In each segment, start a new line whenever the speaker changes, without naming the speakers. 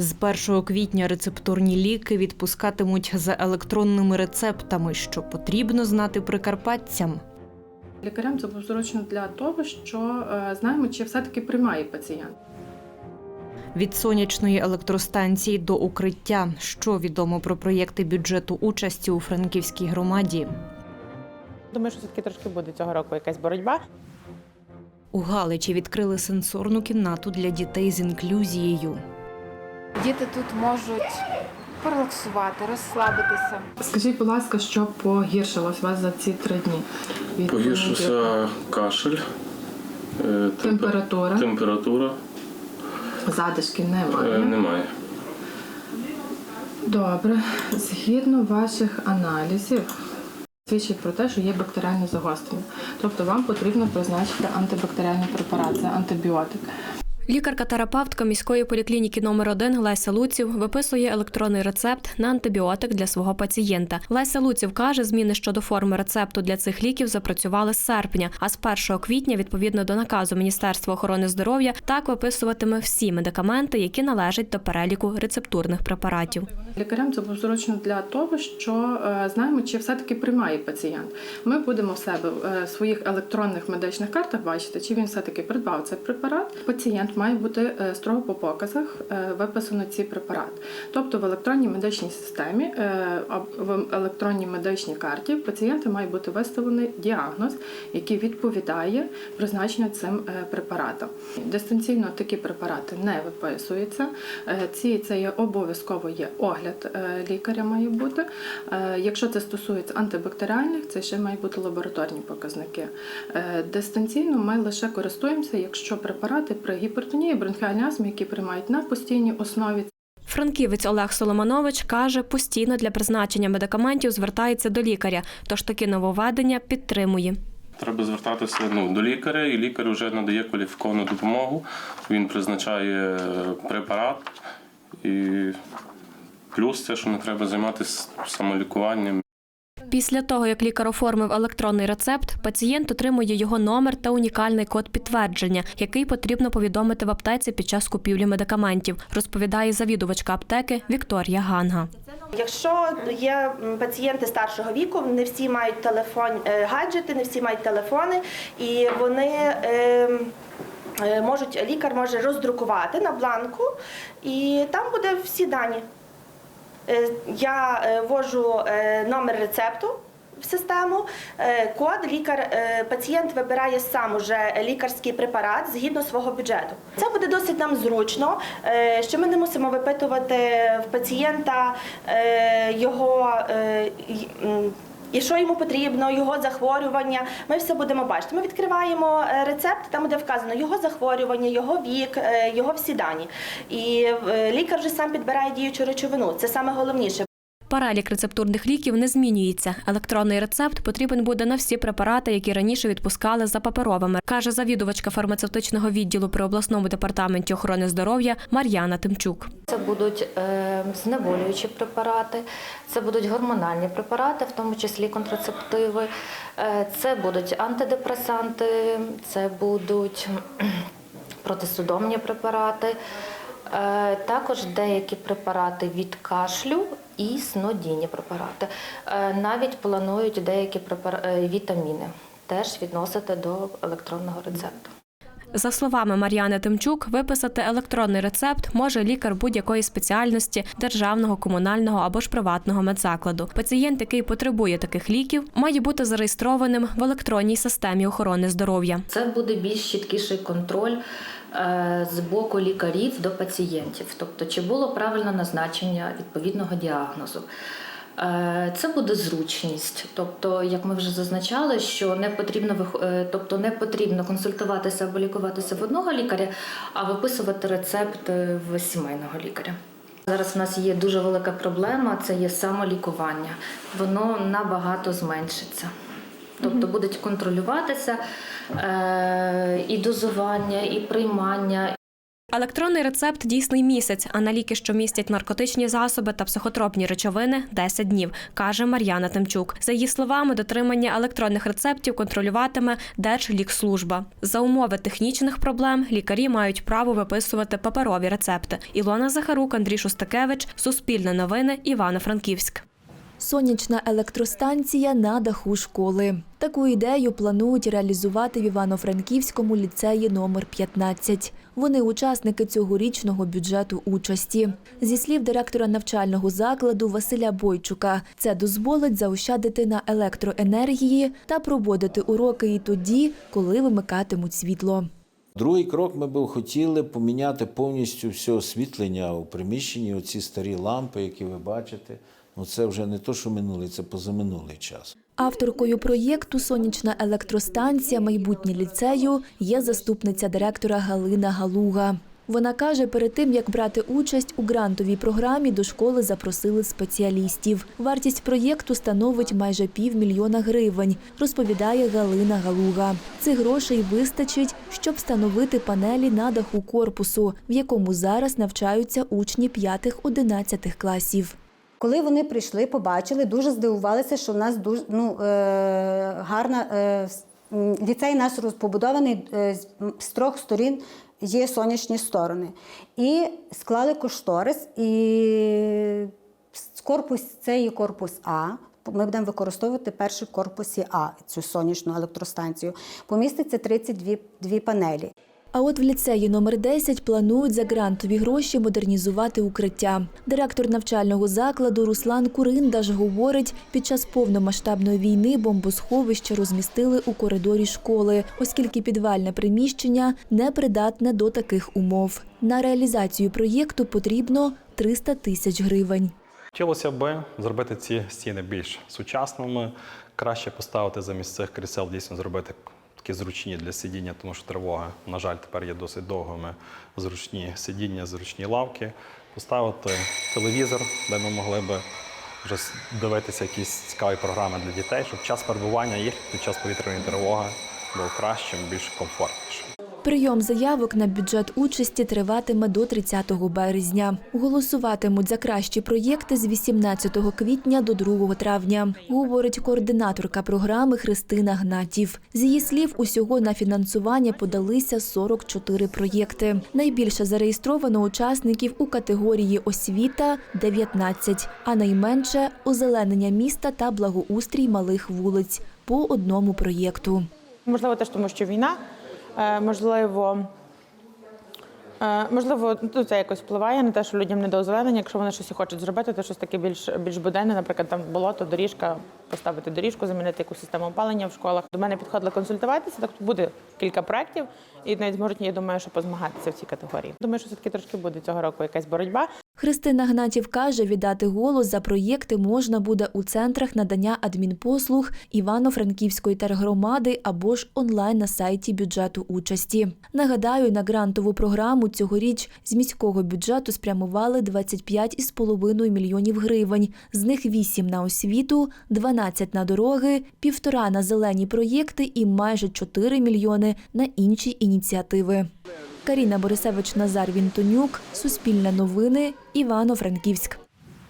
З 1 квітня рецептурні ліки відпускатимуть за електронними рецептами, що потрібно знати прикарпатцям.
Лікарям це було зручно для того, що е, знаємо, чи все-таки приймає пацієнт.
Від сонячної електростанції до укриття, що відомо про проєкти бюджету участі у франківській громаді.
Думаю, що все-таки трошки буде цього року якась боротьба.
У Галичі відкрили сенсорну кімнату для дітей з інклюзією.
Діти тут можуть порелаксувати, розслабитися.
Скажіть, будь ласка, що погіршилось у вас за ці три дні? Від
Погіршився кашель, е,
температура,
температура
задишки
е,
немає.
немає.
Добре, згідно ваших аналізів, свідчить про те, що є бактеріальне загострення. Тобто вам потрібно призначити антибактеріальний препарат, це антибіотик.
Лікарка-терапевтка міської поліклініки номер 1 Леся Луців виписує електронний рецепт на антибіотик для свого пацієнта. Леся Луців каже, зміни щодо форми рецепту для цих ліків запрацювали з серпня, а з 1 квітня, відповідно до наказу Міністерства охорони здоров'я, так виписуватиме всі медикаменти, які належать до переліку рецептурних препаратів.
Лікарям це було зручно для того, що е, знаємо, чи все-таки приймає пацієнт. Ми будемо в себе е, в своїх електронних медичних картах бачити, чи він все-таки придбав цей препарат. Пацієнт має бути е, строго по показах е, виписано ці препарати. Тобто в електронній медичній системі, е, в електронній медичній карті пацієнта має бути виставлений діагноз, який відповідає призначенню цим препаратом. Дистанційно такі препарати не виписуються. Ці це є обов'язково є огляд лікаря має бути. Якщо це стосується антибактеріальних, це ще мають бути лабораторні показники. Дистанційно ми лише користуємося, якщо препарати при гіпертонії, бронхіальній астмі, які приймають на постійній основі,
Франківець Олег Соломанович каже, постійно для призначення медикаментів звертається до лікаря, тож такі нововведення підтримує.
Треба звертатися ну, до лікаря, і лікар вже надає кваліфіковану допомогу. Він призначає е, препарат. І плюс це, що не треба займатися самолікуванням.
Після того, як лікар оформив електронний рецепт, пацієнт отримує його номер та унікальний код підтвердження, який потрібно повідомити в аптеці під час купівлі медикаментів, розповідає завідувачка аптеки Вікторія Ганга.
Якщо є пацієнти старшого віку, не всі мають телефон, е, гаджети, не всі мають телефони, і вони ем, е, можуть, лікар може роздрукувати на бланку, і там буде всі дані. Е, Я е, ввожу е, номер рецепту. В систему код лікар, пацієнт вибирає сам уже лікарський препарат згідно свого бюджету. Це буде досить нам зручно, що ми не мусимо випитувати в пацієнта його і що йому потрібно, його захворювання. Ми все будемо бачити. Ми відкриваємо е, рецепт, там де вказано його захворювання, його вік, е, його всі дані. І е, лікар вже сам підбирає діючу речовину. Це саме головніше.
Перелік рецептурних ліків не змінюється. Електронний рецепт потрібен буде на всі препарати, які раніше відпускали за паперовими, каже завідувачка фармацевтичного відділу при обласному департаменті охорони здоров'я Мар'яна Тимчук.
Це будуть е, знеболюючі препарати, це будуть гормональні препарати, в тому числі контрацептиви, е, це будуть антидепресанти, це будуть протисудомні препарати, е, також деякі препарати від кашлю і снодійні препарати. Е, Навіть планують деякі е, вітаміни теж відносити до електронного рецепту.
За словами Мар'яни Тимчук, виписати електронний рецепт може лікар будь-якої спеціальності державного, комунального або ж приватного медзакладу. Пацієнт, який потребує таких ліків, має бути зареєстрованим в електронній системі охорони здоров'я.
Це буде більш чіткіший контроль е, з боку лікарів до пацієнтів, тобто чи було правильне назначення відповідного діагнозу. Е, Це буде зручність, тобто, як ми вже зазначали, що не потрібно е, тобто не потрібно консультуватися або лікуватися в одного лікаря, а виписувати рецепт е, в сімейного лікаря. Зараз в нас є дуже велика проблема це є самолікування. Воно набагато зменшиться. Тобто будуть контролюватися е, і дозування, і приймання,
Електронний рецепт дійсний місяць, а на ліки, що містять наркотичні засоби та психотропні речовини 10 днів, каже Мар'яна Тимчук. За її словами, дотримання електронних рецептів контролюватиме Держлікслужба. За умови технічних проблем лікарі мають право виписувати паперові рецепти. Ілона Захарук, Андрій Шустакевич, Суспільне новини, Івано-Франківськ.
Сонячна електростанція на даху школи. Таку ідею планують реалізувати в Івано-Франківському ліцеї номер 15. Вони учасники цьогорічного бюджету участі. Зі слів директора навчального закладу Василя Бойчука, це дозволить заощадити на електроенергії та проводити уроки і тоді, коли вимикатимуть світло.
Другий крок ми б хотіли поміняти повністю все освітлення у приміщенні. Оці старі лампи, які ви бачите. Ну це вже не то, що минулий, це позаминулий час.
Авторкою проєкту Сонячна електростанція майбутнє ліцею є заступниця директора Галина Галуга. Вона каже, перед тим як брати участь у грантовій програмі, до школи запросили спеціалістів. Вартість проєкту становить майже півмільйона гривень, розповідає Галина Галуга. Цих грошей вистачить, щоб встановити панелі на даху корпусу, в якому зараз навчаються учні 5-11 класів.
Коли вони прийшли, побачили, дуже здивувалися, що в нас дуже ну, е, гарна е, ліцей наш розпобудований е, з- трьох сторін є сонячні сторони. І склали кошторис, і корпус це є корпус А. Ми будемо використовувати перший в корпусі А цю сонячну електростанцію. Поміститься 32 дві панелі.
А от в ліцеї номер 10 планують за грантові гроші модернізувати укриття. Директор навчального закладу Руслан Куриндаш говорить, під час повномасштабної війни бомбосховище розмістили у коридорі школи, оскільки підвальне приміщення не придатне до таких умов. На реалізацію проєкту потрібно 300 тисяч гривень.
Хотілося б зробити ці стіни більш сучасними, краще поставити замість цих крісел, дійсно зробити такі зручні для сидіння, тому що тривога, на жаль, тепер є досить довгими. Зручні сидіння, зручні лавки, поставити телевізор, де ми могли би вже дивитися якісь цікаві програми для дітей, щоб час перебування їх під час повітряної тривоги був кращим, більш комфортнішим.
Прийом заявок на бюджет участі триватиме до 30 березня. Голосуватимуть за кращі проєкти з 18 квітня до 2 травня, говорить координаторка програми Христина Гнатів. З її слів, усього на фінансування подалися 44 проєкти. Найбільше зареєстровано учасників у категорії освіта 19, а найменше озеленення міста та благоустрій малих вулиць по одному проєкту.
Можливо, теж тому, що війна, можливо. е, Можливо, ну, це якось впливає на те, що людям не до озеленення. Якщо вони щось хочуть зробити, то щось таке більш більш буденне, наприклад, там болото, доріжка, поставити доріжку, замінити якусь систему опалення в школах. До мене підходили консультуватися, так буде кілька проєктів, і навіть зможуть, я думаю, що позмагатися в цій категорії. Думаю, що все-таки трошки буде цього року якась боротьба.
Христина Гнатів каже, віддати голос за проєкти можна буде у центрах надання адмінпослуг Івано-Франківської тергромади або ж онлайн на сайті бюджету участі. Нагадаю, на грантову програму цьогоріч з міського бюджету спрямували 25,5 мільйонів гривень. З них 8 на освіту, 12 на дороги, півтора на зелені проєкти і майже 4 мільйони на інші ініціативи. Каріна Борисевич Назар Вінтонюк, Суспільне новини, Івано-Франківськ.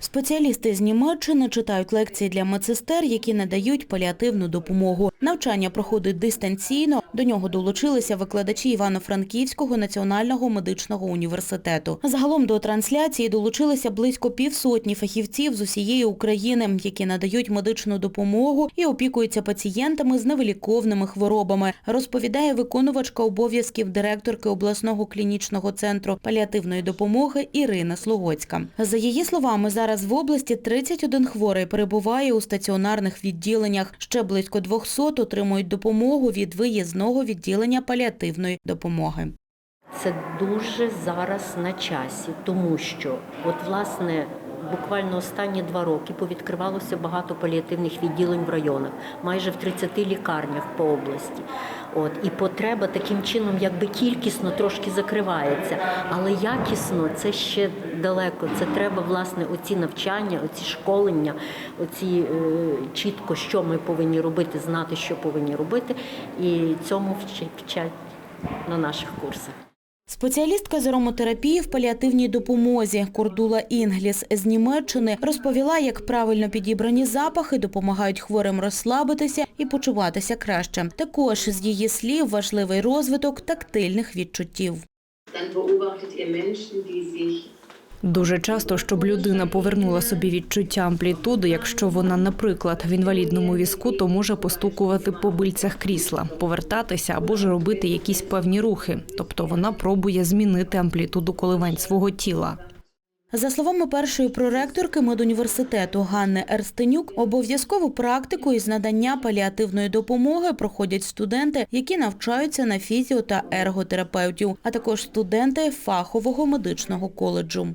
Спеціалісти з Німеччини читають лекції для медсестер, які надають паліативну допомогу. Навчання проходить дистанційно. До нього долучилися викладачі Івано-Франківського національного медичного університету. Загалом до трансляції долучилися близько півсотні фахівців з усієї України, які надають медичну допомогу і опікуються пацієнтами з невиліковними хворобами. Розповідає виконувачка обов'язків директорки обласного клінічного центру паліативної допомоги Ірина Слугоцька. За її словами, зараз в області 31 хворий перебуває у стаціонарних відділеннях. Ще близько 200 отримують допомогу від виїзного відділення паліативної допомоги.
Це дуже зараз на часі, тому що от власне. Буквально останні два роки повідкривалося багато паліативних відділень в районах, майже в 30 лікарнях по області. От і потреба таким чином, якби кількісно трошки закривається, але якісно це ще далеко. Це треба власне оці навчання, оці школення, оці е, чітко, що ми повинні робити, знати, що повинні робити, і цьому вчать на наших курсах.
Спеціалістка з ароматерапії в паліативній допомозі Кордула Інгліс з Німеччини розповіла, як правильно підібрані запахи допомагають хворим розслабитися і почуватися краще. Також з її слів важливий розвиток тактильних відчуттів.
Dann beobachtet ihr Menschen, die sich
Дуже часто, щоб людина повернула собі відчуття амплітуди, якщо вона, наприклад, в інвалідному візку, то може постукувати по бильцях крісла, повертатися або ж робити якісь певні рухи. Тобто вона пробує змінити амплітуду коливань свого тіла.
За словами першої проректорки медуніверситету Ганни Ерстенюк, обов'язкову практику із надання паліативної допомоги проходять студенти, які навчаються на фізіо та ерготерапевтів, а також студенти фахового медичного коледжу.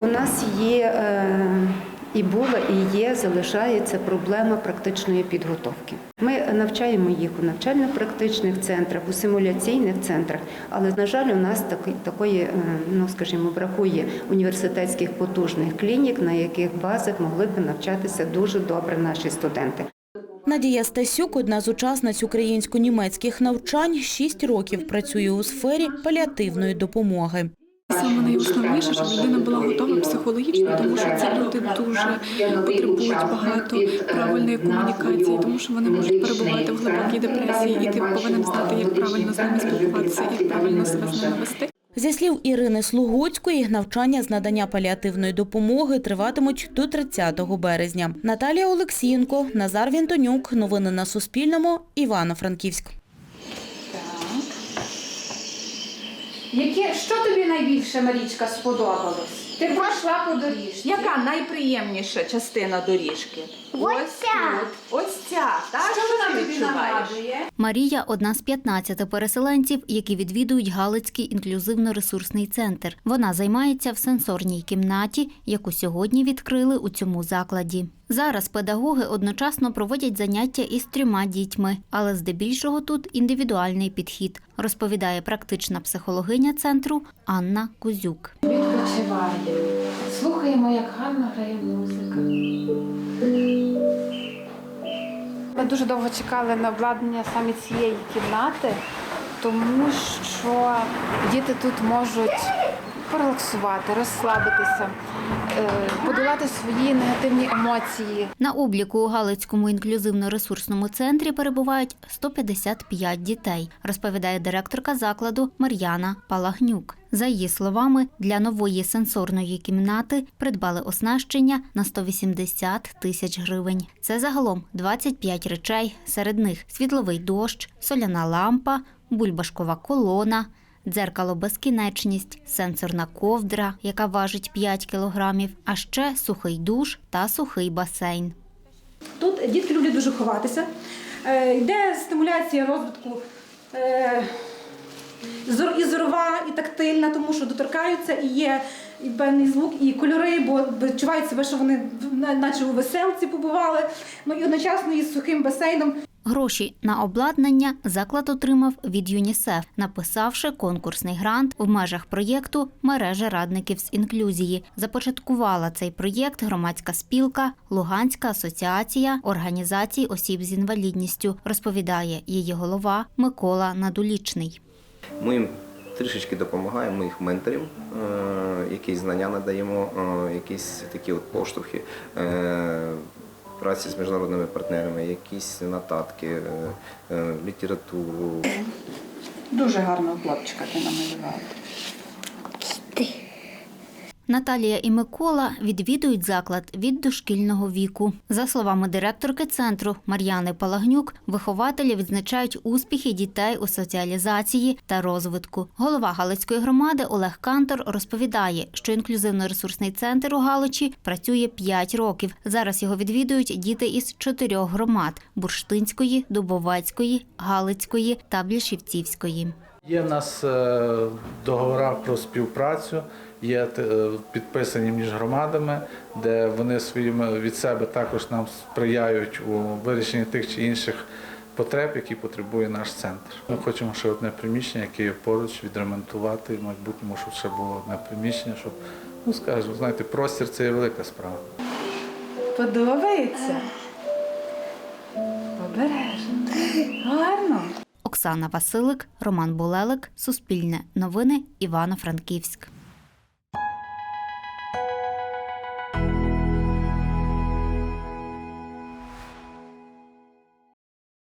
У нас є е, і була, і є, залишається проблема практичної підготовки. Ми навчаємо їх у навчально-практичних центрах, у симуляційних центрах, але, на жаль, у нас такої, е, ну скажімо, бракує університетських потужних клінік, на яких базах могли б навчатися дуже добре наші студенти.
Надія Стасюк, одна з учасниць українсько-німецьких навчань, шість років працює у сфері паліативної допомоги.
Саме найосновніше, щоб людина була готова психологічно, тому що ці люди дуже потребують багато правильної комунікації, тому що вони можуть перебувати в глибокій депресії, і ти повинен знати, як правильно з ними спілкуватися, як правильно себе з ними вести.
Зі слів Ірини Слугуцької, навчання з надання паліативної допомоги триватимуть до 30 березня. Наталія Олексієнко, Назар Вінтонюк. Новини на Суспільному. Івано-Франківськ.
Яке, що тобі найбільше, Марічка, сподобалось? Ти пройшла по доріжці. Яка найприємніша частина доріжки? Ось ця. Ось ця. Так? Що вона тобі?
Марія одна з 15 переселенців, які відвідують Галицький інклюзивно-ресурсний центр. Вона займається в сенсорній кімнаті, яку сьогодні відкрили у цьому закладі. Зараз педагоги одночасно проводять заняття із трьома дітьми, але здебільшого тут індивідуальний підхід, розповідає практична психологиня центру Анна Кузюк.
Відпочиває. Слухаємо, як гарно грає музика.
Ми дуже довго чекали на обладнання саме цієї кімнати, тому що діти тут можуть порелаксувати, розслабитися, е, подолати свої негативні емоції.
На обліку у Галицькому інклюзивно-ресурсному центрі перебувають 155 дітей, розповідає директорка закладу Мар'яна Палагнюк. За її словами, для нової сенсорної кімнати придбали оснащення на 180 тисяч гривень. Це загалом 25 речей, серед них світловий дощ, соляна лампа, бульбашкова колона, дзеркало безкінечність, сенсорна ковдра, яка важить 5 кілограмів, а ще сухий душ та сухий басейн.
Тут дітки люблять дуже ховатися. Е, Йде стимуляція розвитку е, і зорова, і тактильна, тому що доторкаються, і є і певний звук, і кольори, бо відчувають себе, що вони наче у веселці побували. Ну і одночасно із сухим басейном.
Гроші на обладнання заклад отримав від ЮНІСЕФ, написавши конкурсний грант в межах проєкту Мережа радників з інклюзії. Започаткувала цей проєкт громадська спілка Луганська асоціація організацій осіб з інвалідністю, розповідає її голова Микола Надулічний.
Ми трішечки допомагаємо, ми їх менторів, е, якісь знання надаємо, е, якісь такі от поштовхи. Праці з міжнародними партнерами, якісь нотатки, е, е, літературу.
Дуже гарного хлопчика ти намалювала.
Наталія і Микола відвідують заклад від дошкільного віку. За словами директорки центру Мар'яни Палагнюк, вихователі відзначають успіхи дітей у соціалізації та розвитку. Голова Галицької громади Олег Кантор розповідає, що інклюзивно-ресурсний центр у Галичі працює 5 років. Зараз його відвідують діти із чотирьох громад: Бурштинської, Дубовецької, Галицької та Блішівцівської.
Є в нас е, договори про співпрацю, є е, підписані між громадами, де вони своїми від себе також нам сприяють у вирішенні тих чи інших потреб, які потребує наш центр. Ми хочемо ще одне приміщення, яке є поруч, відремонтувати, в майбутньому, щоб ще було одне приміщення, щоб, ну скажімо, знаєте, простір це є велика справа.
Подобається? Обережно. Гарно.
Оксана Василик, Роман Булелик, Суспільне новини, Івано-Франківськ.